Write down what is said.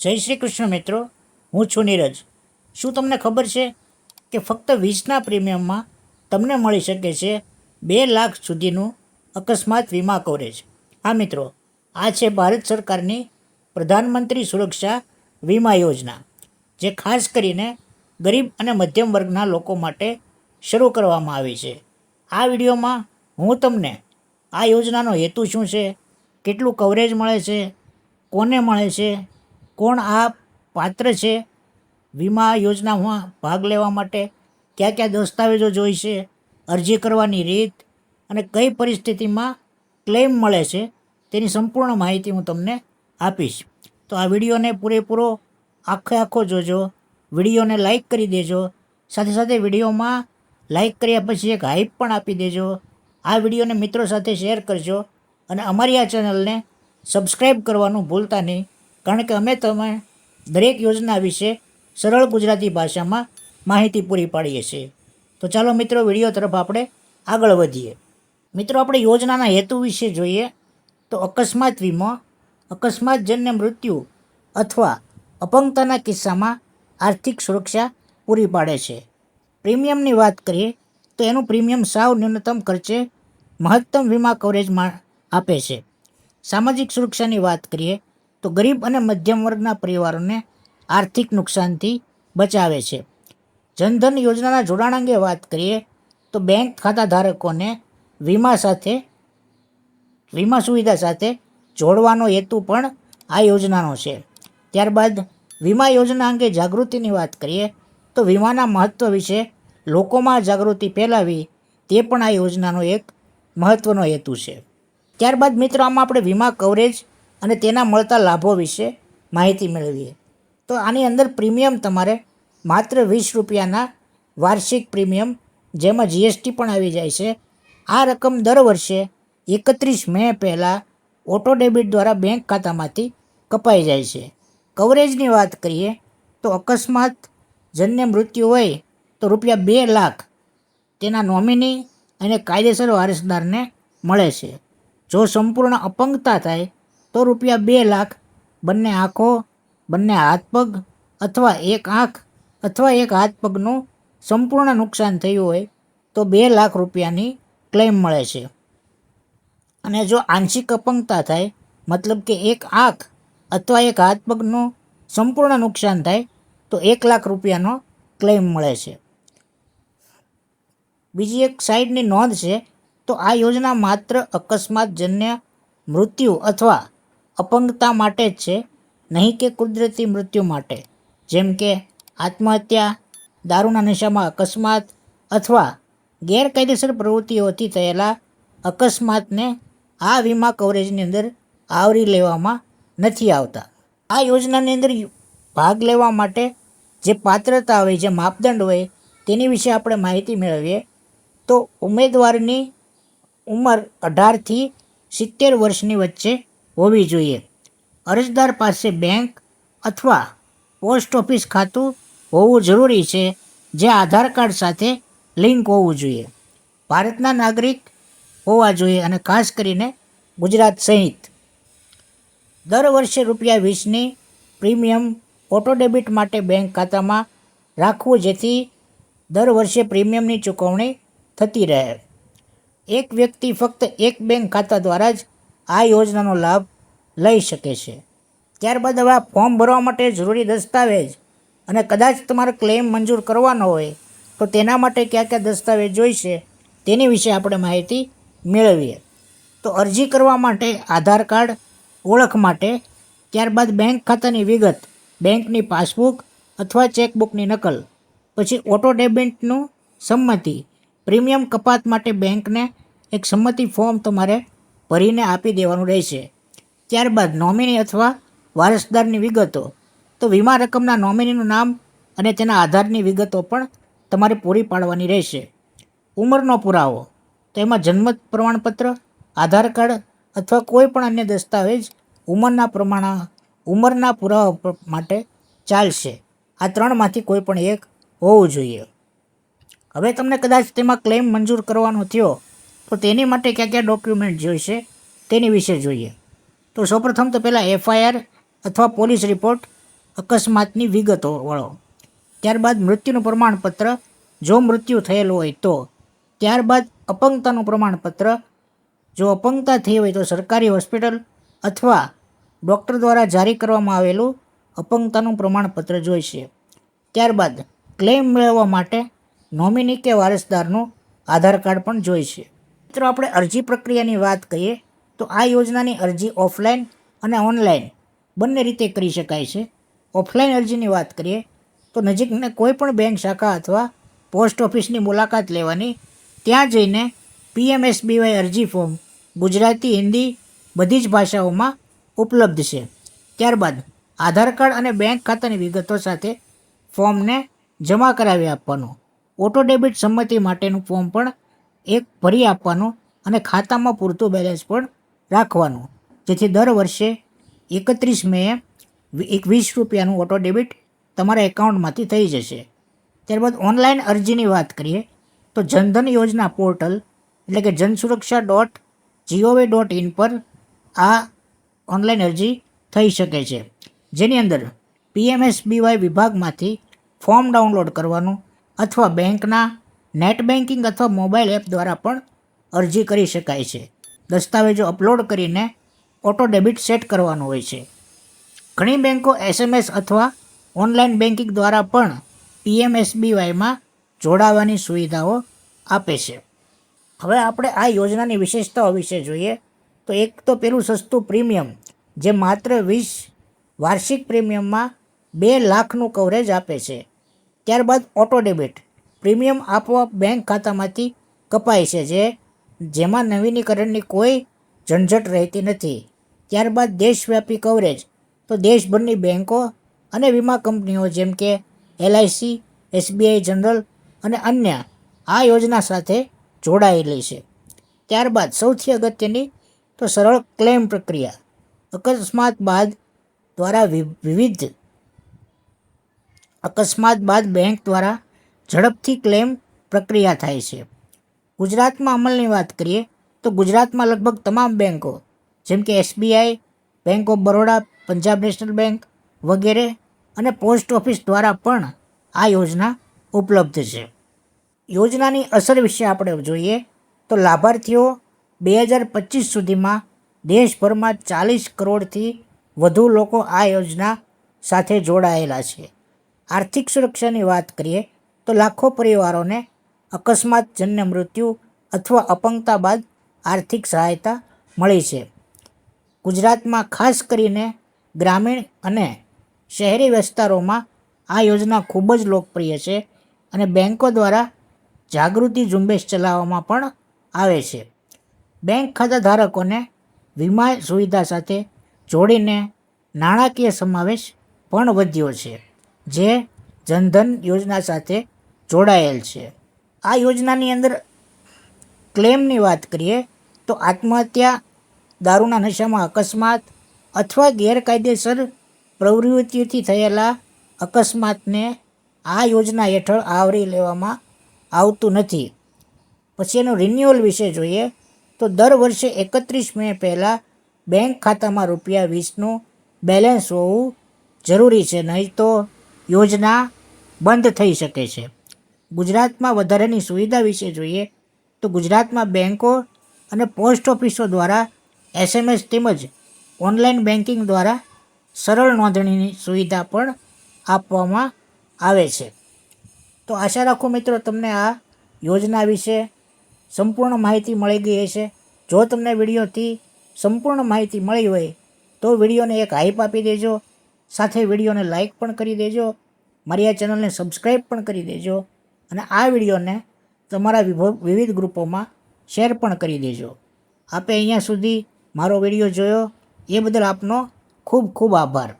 જય શ્રી કૃષ્ણ મિત્રો, હું છું નીરજ. શું તમને ખબર છે કે ફક્ત વીસના પ્રીમિયમમાં તમને મળી શકે છે બે લાખ સુધીનું અકસ્માત વીમા કવરેજ? હા મિત્રો, આ છે ભારત સરકારની પ્રધાનમંત્રી સુરક્ષા વીમા યોજના, જે ખાસ કરીને ગરીબ અને મધ્યમ વર્ગના લોકો માટે શરૂ કરવામાં આવી છે. આ વિડીયોમાં હું તમને આ યોજનાનો હેતુ શું છે, કેટલું કવરેજ મળે છે, કોને મળે છે કોણ આ પાત્ર છે? વીમા યોજનામાં ભાગ લેવા માટે કયા કયા દસ્તાવેજો જોઈશે? અરજી કરવાની રીત અને કઈ પરિસ્થિતિમાં ક્લેમ મળે છે તેની સંપૂર્ણ માહિતી હું તમને આપીશ. તો આ વિડીયોને પૂરેપૂરો આખે આખો જોજો, વિડીયોને લાઇક કરી દેજો, સાથે સાથે વિડીયોમાં લાઇક કર્યા પછી એક હાઇપ પણ આપી દેજો. આ વિડીયોને મિત્રો સાથે શેર કરજો અને અમારી આ ચેનલને સબસ્ક્રાઈબ કરવાનું ભૂલતા નહીં. કારણ કે અમે તમે દરેક યોજના વિશે સરળ ગુજરાતી ભાષામાં માહિતી પૂરી પાડીએ છીએ. તો ચાલો મિત્રો, વીડિયો તરફ આપણે આગળ વધીએ. મિત્રો, આપણે યોજનાના હેતુ વિશે જોઈએ તો અકસ્માત વીમો અકસ્માતજન્ય મૃત્યુ અથવા અપંગતાના કિસ્સામાં આર્થિક સુરક્ષા પૂરી પાડે છે. પ્રીમિયમની વાત કરીએ તો એનું પ્રીમિયમ સાવ ન્યૂનતમ ખર્ચે મહત્તમ વીમા કવરેજમાં આપે છે. સામાજિક સુરક્ષાની વાત કરીએ તો ગરીબ અને મધ્યમ વર્ગના પરિવારોને આર્થિક નુકસાનથી બચાવે છે. જનધન યોજનાના જોડાણ અંગે વાત કરીએ તો બેંક ખાતા ધારકોને વીમા સાથે, વીમા સુવિધા સાથે જોડવાનો હેતુ પણ આ યોજનાનો છે. ત્યારબાદ વીમા યોજના અંગે જાગૃતિની વાત કરીએ તો વીમાના મહત્ત્વ વિશે લોકોમાં જાગૃતિ ફેલાવી તે પણ આ યોજનાનો એક મહત્ત્વનો હેતુ છે. ત્યારબાદ મિત્રો, આમાં આપણે વીમા કવરેજ અને તેના મળતા લાભો વિશે માહિતી મેળવીએ. તો આની અંદર પ્રીમિયમ તમારે માત્ર વીસ રૂપિયાના વાર્ષિક પ્રીમિયમ, જેમાં જીએસટી પણ આવી જાય છે. આ રકમ દર વર્ષે એકત્રીસ મે પહેલાં ઓટો ડેબિટ દ્વારા બેંક ખાતામાંથી કપાઈ જાય છે. કવરેજની વાત કરીએ તો અકસ્માત, જન્ય મૃત્યુ હોય તો રૂપિયા બે લાખ તેના નોમિની અને કાયદેસર વારસદારને મળે છે. જો સંપૂર્ણ અપંગતા થાય તો રૂપિયા બે લાખ, બંને આંખો, બંને હાથ પગ અથવા એક આંખ અથવા એક હાથ પગનું સંપૂર્ણ નુકસાન થયું હોય તો બે લાખ રૂપિયાની ક્લેમ મળે છે. અને જો આંશિક અપંગતા થાય, મતલબ કે એક આંખ અથવા એક હાથ પગનું સંપૂર્ણ નુકસાન થાય, તો એક લાખ રૂપિયાનો ક્લેમ મળે છે. બીજી એક સાઈડની નોંધ છે, તો આ યોજના માત્ર અકસ્માતજન્ય મૃત્યુ અથવા અપંગતા માટે જ છે, નહીં કે કુદરતી મૃત્યુ માટે. જેમ કે આત્મહત્યા, દારૂના નશામાં અકસ્માત અથવા ગેરકાયદેસર પ્રવૃત્તિઓથી થયેલા અકસ્માતને આ વીમા કવરેજની અંદર આવરી લેવામાં નથી આવતા. આ યોજનાની અંદર ભાગ લેવા માટે જે પાત્રતા હોય, જે માપદંડ હોય તેની વિશે આપણે માહિતી મેળવીએ, તો ઉમેદવારની ઉંમર અઢારથી સિત્તેર વર્ષની વચ્ચે હોવી જોઈએ. અરજદાર પાસે બેંક અથવા પોસ્ટ ઓફિસ ખાતું હોવું જરૂરી છે, જે આધાર કાર્ડ સાથે લિંક હોવું જોઈએ. ભારતના નાગરિક હોવા જોઈએ અને ખાસ કરીને ગુજરાત સહિત. દર વર્ષે રૂપિયા વીસની પ્રીમિયમ ઓટો ડેબિટ માટે બેંક ખાતામાં રાખવું જેથી દર વર્ષે પ્રીમિયમની ચૂકવણી થતી રહે. એક વ્યક્તિ ફક્ત એક બેંક ખાતા દ્વારા જ આ યોજનાનો લાભ લઈ શકે છે. ત્યારબાદ હવે આ ફોર્મ ભરવા માટે જરૂરી દસ્તાવેજ અને કદાચ તમારે ક્લેમ મંજૂર કરવાનો હોય તો તેના માટે કયા કયા દસ્તાવેજ જોઈશે તેની વિશે આપણે માહિતી મેળવીએ. તો અરજી કરવા માટે આધાર કાર્ડ, ઓળખ માટે, ત્યારબાદ બેંક ખાતાની વિગત, બેંકની પાસબુક અથવા ચેકબુકની નકલ, પછી ઓટો ડેબિટનું સંમતિ, પ્રીમિયમ કપાત માટે બેંકને એક સંમતિ ફોર્મ તમારે ભરીને આપી દેવાનું રહેશે. ત્યારબાદ નોમિની અથવા વારસદારની વિગતો. તો વીમા રકમના નોમિનીનું નામ અને તેના આધારની વિગતો પણ તમારે પૂરી પાડવાની રહેશે. ઉંમરનો પુરાવો. તો એમાં જન્મ પ્રમાણપત્ર, આધાર કાર્ડ અથવા કોઈ પણ અન્ય દસ્તાવેજ ઉંમરના પ્રમાણ, ઉંમરના પુરાવા માટે ચાલશે. આ ત્રણમાંથી કોઈ પણ એક હોવું જોઈએ. હવે તમને કદાચ તેમાં ક્લેમ મંજૂર કરવાનો થયો તો તેની માટે કયા કયા ડોક્યુમેન્ટ જોઈશે તેની વિશે જોઈએ. તો સૌપ્રથમ તો પહેલાં એફઆઈઆર અથવા પોલીસ રિપોર્ટ અકસ્માતની વિગતો વાળો. ત્યારબાદ મૃત્યુનું પ્રમાણપત્ર. જો મૃત્યુ થયેલું હોય તો. ત્યારબાદ અપંગતાનું પ્રમાણપત્ર. જો અપંગતા થઈ હોય તો સરકારી હોસ્પિટલ અથવા ડૉક્ટર દ્વારા જારી કરવામાં આવેલું અપંગતાનું પ્રમાણપત્ર જોઈશે. ત્યારબાદ ક્લેમ મેળવવા માટે નોમિની કે વારસદારનું આધાર કાર્ડ પણ જોઈશે. મિત્રો, આપણે અરજી પ્રક્રિયાની વાત કરીએ, તો આ યોજનાની અરજી ઓફલાઈન અને ઓનલાઈન બંને રીતે કરી શકાય છે. ઓફલાઈન અરજીની વાત કરીએ, તો નજીકના કોઈપણ બેંક શાખા અથવા પોસ્ટ ઓફિસની મુલાકાત લેવાની, ત્યાં જઈને પીએમએસબીવાય અરજી ફોર્મ ગુજરાતી, હિન્દી બધી જ ભાષાઓમાં ઉપલબ્ધ છે. ત્યારબાદ આધાર કાર્ડ અને બેંક ખાતાની વિગતો સાથે ફોર્મને જમા કરાવી આપવાનું. ઓટો ડેબિટ સંમતિ માટેનું ફોર્મ પણ એક ભરી આપવાનું અને ખાતામાં પૂરતું બેલેન્સ પણ રાખવાનું. જેથી દર વર્ષે એકત્રીસ મેએ એક વીસ રૂપિયાનું ઓટો ડેબિટ તમારા એકાઉન્ટમાંથી થઈ જશે. ત્યારબાદ ઓનલાઈન અરજીની વાત કરીએ, તો જનધન યોજના પોર્ટલ એટલે કે જન સુરક્ષા ડોટ જીઓવી ડોટ ઇન પર આ ઓનલાઈન અરજી થઈ શકે છે. જેની અંદર પીએમએસબીવાય વિભાગમાંથી ફોર્મ ડાઉનલોડ કરવાનું અથવા બેંકના નેટ બેન્કિંગ અથવા મોબાઈલ એપ દ્વારા પણ અરજી કરી શકાય છે. દસ્તાવેજો અપલોડ કરીને ઓટો ડેબિટ સેટ કરવાનું હોય છે. ઘણી બેંકો એસએમએસ અથવા ઓનલાઈન બેન્કિંગ દ્વારા પણ પીએમએસબીવાયમાં જોડાવાની સુવિધાઓ આપે છે. હવે આપણે આ યોજનાની વિશેષતાઓ વિશે જોઈએ. તો એક તો પેલું સસ્તું પ્રીમિયમ, જે માત્ર વીસ વાર્ષિક પ્રીમિયમમાં બે લાખનું કવરેજ આપે છે. ત્યારબાદ ઓટો ડેબિટ પ્રીમિયમ આપોઆપ બેંક ખાતામાંથી કપાય છે, જે, જેમાં નવીનીકરણની કોઈ ઝંઝટ રહેતી નથી. ત્યારબાદ દેશવ્યાપી કવરેજ. તો દેશભરની બેંકો અને વીમા કંપનીઓ જેમ કે એલઆઈસી, એસબીઆઈ જનરલ અને અન્ય આ યોજના સાથે જોડાયેલી છે. ત્યારબાદ સૌથી અગત્યની તો સરળ ક્લેમ પ્રક્રિયા. અકસ્માત બાદ દ્વારા વિવિધ અકસ્માત બાદ બેંક દ્વારા ઝડપથી ક્લેમ પ્રક્રિયા થાય છે. ગુજરાતમાં અમલની વાત કરીએ તો ગુજરાતમાં લગભગ તમામ બેંકો, જેમ કે SBI, bank of Baroda, Punjab national bank વગેરે અને પોસ્ટ ઓફિસ દ્વારા પણ આ યોજના ઉપલબ્ધ છે. યોજનાની અસર વિશે આપણે જોઈએ તો લાભાર્થીઓ બે હજાર પચીસ સુધીમાં દેશભરમાં ચાલીસ કરોડથી વધુ લોકો આ યોજના સાથે જોડાયેલા છે. આર્થિક સુરક્ષાની વાત કરીએ તો લાખો પરિવારોને અકસ્માતજન્ય મૃત્યુ અથવા અપંગતા બાદ આર્થિક સહાયતા મળી છે. ગુજરાતમાં ખાસ કરીને ગ્રામીણ અને શહેરી વિસ્તારોમાં આ યોજના ખૂબ જ લોકપ્રિય છે અને બેંકો દ્વારા જાગૃતિ ઝુંબેશ ચલાવવામાં પણ આવે છે. બેંક ખાતા ધારકોને વીમા સુવિધા સાથે જોડીને નાણાકીય સમાવેશ પણ વધ્યો છે, જે જનધન યોજના સાથે જોડાયેલ છે. આ યોજનાની અંદર ક્લેમની વાત કરીએ, તો આત્મહત્યા, દારૂના નશામાં અકસ્માત અથવા ગેરકાયદેસર પ્રવૃત્તિથી થયેલા અકસ્માતને આ યોજના હેઠળ આવરી લેવામાં આવતું નથી. પછી એનું રિન્યુઅલ વિશે જોઈએ, તો દર વર્ષે એકત્રીસ મે પહેલાં બેંક ખાતામાં રૂપિયા વીસનું બેલેન્સ હોવું જરૂરી છે, નહીં તો યોજના બંધ થઈ શકે છે. ગુજરાતમાં વધારાની સુવિધા વિશે જોઈએ તો ગુજરાતમાં બેન્કો અને પોસ્ટ ઓફિસો દ્વારા એસએમએસ તેમજ ઓનલાઈન બેન્કિંગ દ્વારા સરળ નોંધણીની સુવિધા પણ આપવામાં આવે છે. તો આશા રાખું મિત્રો તમને આ યોજના વિશે સંપૂર્ણ માહિતી મળી ગઈ હશે. જો તમને વિડીયોથી સંપૂર્ણ માહિતી મળી હોય તો વિડીયોને એક હાઈપ આપી દેજો. સાથે વિડીયોને લાઈક પણ કરી દેજો. મારી આ ચેનલને સબસ્ક્રાઈબ પણ કરી દેજો. અને આ વિડીયોને તમારા વિવિધ ગ્રુપોમાં શેર પણ કરી દેજો. આપે અહીંયા સુધી મારો વીડિયો જોયો. એ બદલ આપનો ખૂબ ખૂબ આભાર.